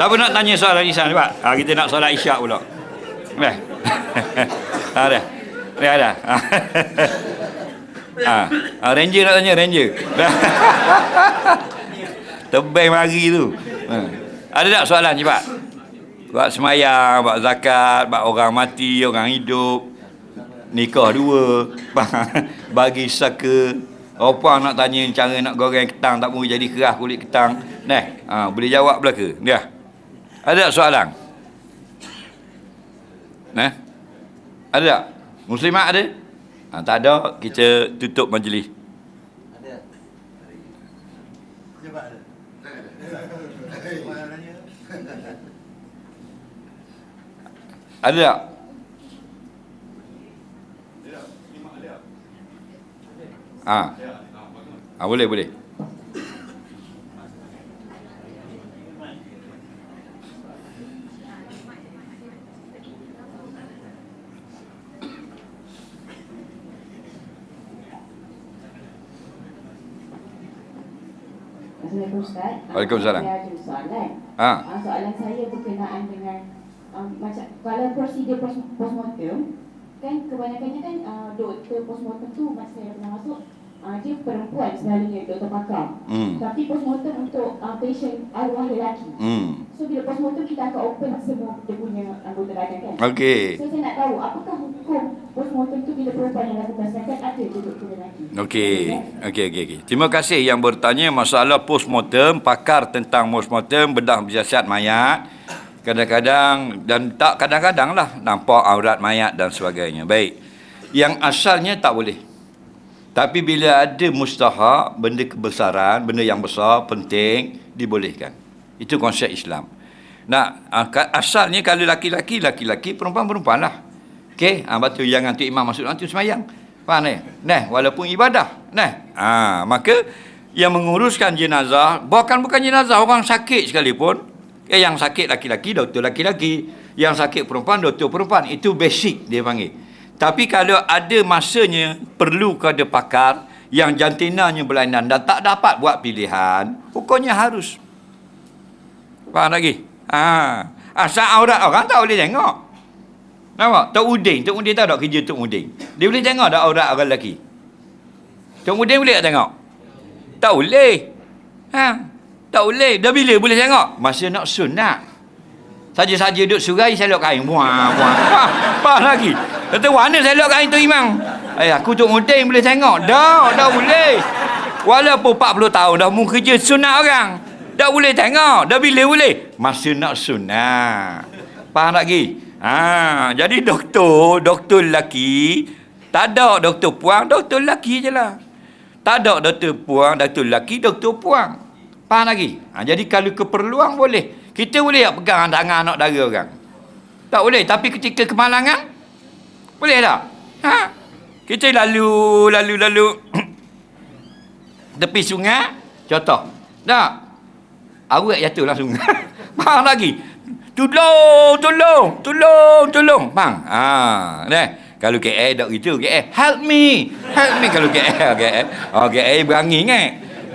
Siapa nak tanya soalan Isyan cepat? Ha, kita nak soalan Isyak pula. Dah. ha, dah. Dah dah. Ha. ha. Ranger nak tanya Ranger. Dah. Tebing mari tu. Ha. Ada tak soalan cepat? Buat semayang, buat zakat, buat orang mati, orang hidup. Nikah dua. Bagi saka. Apa nak tanya cara nak goreng ketang tak boleh jadi keras kulit ketang. Nah, ha, boleh jawab belaka. Dia. Ada tak soalan? Nah. Ada tak? Muslimat ada? Ha, tak ada, kita tutup majlis. Ada tak? Ah. Ah boleh boleh. Assalamualaikum Ustaz. Waalaikumsalam. Soalan. Ha. Ah, soalan saya berkenaan dengan um, macam kalau prosedur pos- postmortem kan kebanyakannya kan uh, doktor postmortem tu masa saya pernah masuk uh, dia perempuan selalunya doktor pakar. Hmm. Tapi postmortem untuk uh, patient arwah lelaki. Hmm. So bila postmortem kita akan open semua dia punya anggota badan kan. Okey. So saya nak tahu apakah hukum postmortem tu bila perempuan yang lakukan sedangkan ada je doktor lelaki. Okey. Okey okey okey. Terima kasih yang bertanya masalah postmortem, pakar tentang postmortem bedah jasad mayat. Kadang-kadang dan tak kadang-kadang lah nampak aurat mayat dan sebagainya. Baik. Yang asalnya tak boleh. Tapi bila ada mustahak, benda kebesaran, benda yang besar, penting, dibolehkan. Itu konsep Islam. Nah, ah, asalnya kalau laki-laki, laki-laki, perempuan-perempuan lah. Okey, ha, batu jangan tu imam masuk nanti semayang. Faham ni? Nah, walaupun ibadah. Nah, ha, maka yang menguruskan jenazah, bahkan bukan jenazah, orang sakit sekalipun, eh, yang sakit laki-laki, doktor laki-laki. Yang sakit perempuan, doktor perempuan. Itu basic dia panggil. Tapi kalau ada masanya perlu kepada pakar yang jantinanya berlainan dan tak dapat buat pilihan, hukumnya harus. Faham lagi? Asal aurat orang tak boleh tengok. Nampak? Tok Udin, Tok Udin tahu tak kerja Tok Udin? Dia boleh tengok tak aurat orang lelaki? Tok Udin boleh tak tengok? Tak boleh. Ha. Tak boleh. Dah bila boleh tengok? Masa nak sunat. Saja-saja duduk surai selok kain. Buah, buah. Faham lagi? Kata mana selok kain tu imam? Eh, aku Tok Udin boleh tengok. Dah, dah boleh. Walaupun 40 tahun dah mu kerja sunat orang. Dah boleh tengok. Dah bila boleh? Masa nak sunat. Faham lagi? Ha, jadi doktor, doktor lelaki, tak ada doktor puang, doktor lelaki je lah. Tak ada doktor puang, doktor lelaki, doktor puang. Faham lagi? Ha, jadi kalau keperluan boleh. Kita boleh tak pegang tangan anak dara orang? Tak boleh. Tapi ketika kemalangan, boleh tak? Ha? Kita lalu, lalu, lalu tepi sungai, contoh. Tak? Awak jatuh langsung. Faham lagi? Tolong, tolong, tolong, tolong. Bang. Ha, dah. Kalau KL tak gitu, KL help me. Help me kalau KL, KL. Oh, KL berani kan?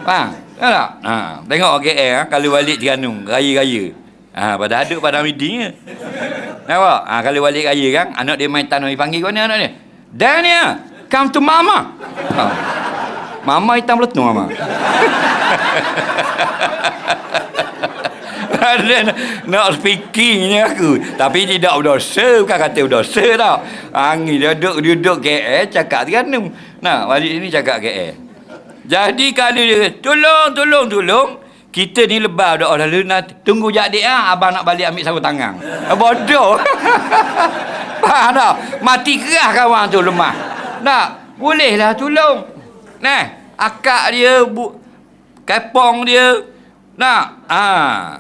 Faham? Tak tak? Ha, tengok KL ha, kalau balik Terengganu, raya-raya. Ha, pada aduk pada meeting je. Nampak? Ha, kalau balik raya kan, anak dia main tanah, dia panggil kau ni anak dia. Daniel, come to mama. Ha. Mama hitam letung mama. Ada nak speakingnya aku. Tapi tidak berdosa. Bukan kata berdosa tau. Angin dia duduk, dia duduk KL, cakap Terengganu. Nah, balik sini cakap KL. Jadi kalau dia, tolong, tolong, tolong. Kita ni lebah dah orang lalu nak tunggu jadi ah abang nak balik ambil sarung tangan. Ah, Bodoh. Faham tak? Mati kerah kawan tu lemah. Tak, bolehlah tolong. Nah, akak dia bu kepong dia. Nak, ah.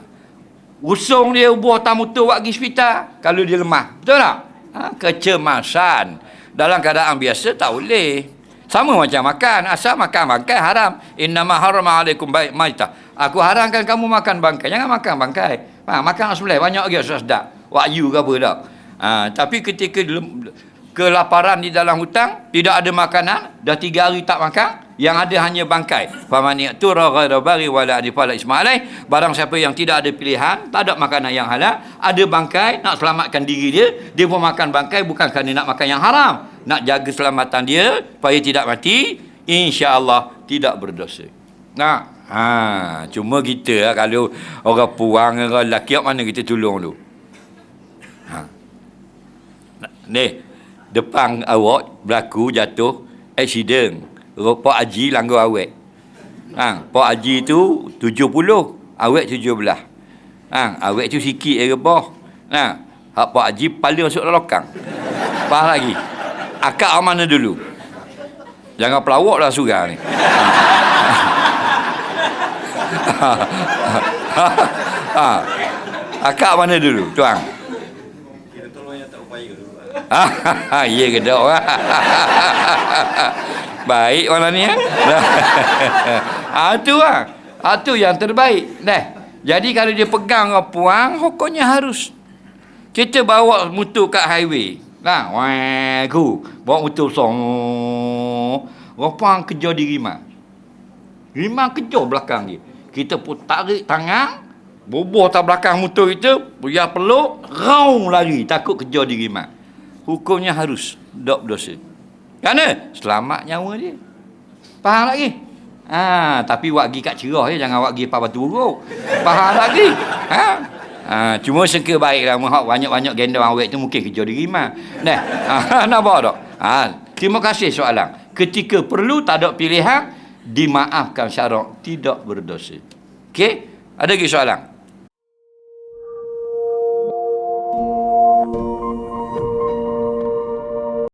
Usung dia buah tamu tu buat pergi hospital kalau dia lemah. Betul tak? Ha, kecemasan. Dalam keadaan biasa tak boleh. Sama macam makan. Asal makan bangkai haram. Innama harama alaikum baik maitah. Aku haramkan kamu makan bangkai. Jangan makan bangkai. Ha, makan sebelah. Banyak lagi sedap. Wahyu ke apa tak. Ha, tapi ketika kelaparan di dalam hutang, tidak ada makanan, dah tiga hari tak makan, yang ada hanya bangkai. Faman ya'tura ghaira bari wala adifala isma'alai. Barang siapa yang tidak ada pilihan, tak ada makanan yang halal, ada bangkai, nak selamatkan diri dia, dia pun makan bangkai bukan kerana nak makan yang haram. Nak jaga keselamatan dia, supaya tidak mati, insya-Allah tidak berdosa. Nah, ha, cuma kita lah, kalau orang puang, orang lelaki, mana kita tolong dulu? Ha. Ni, depan awak berlaku jatuh accident. Pak Haji langgar awet. Ha, Pak Haji tu 70, awet 17. Ha, awet tu sikit je rebah. Ha, hak Pak Haji pala masuk dalam lokang. Faham lagi? Akak mana dulu? Jangan pelawak lah surah ni. Ha. Ha. ha. Akak mana dulu, tuang? Kita tolong yang tak upaya dulu. Ah, ya ke tak? Baik orang ni ya. ah tu lah. Ah tu yang terbaik. Dah. Jadi kalau dia pegang dengan puang, hukumnya harus. Kita bawa motor kat highway. Nah, wah, ku. Bawa motor song. Ropang kejar di rimah. Rimah kejar belakang dia. Kita pun tarik tangan, boboh tak belakang motor itu, biar peluk, raung lari, takut kejar di rimah. Hukumnya harus dok dosa. Kerana selamat nyawa dia. Faham lagi? Ha, tapi wak gi kat cerah je, jangan wak gi pas batu buruk. Faham lagi? Ha? Ha, cuma sengke baiklah mohak banyak-banyak gendong awet tu mungkin kerja di rimah. Nah, ha, nampak tak? Ha, terima kasih soalan. Ketika perlu tak ada pilihan, dimaafkan syarak tidak berdosa. Okey? Ada lagi soalan?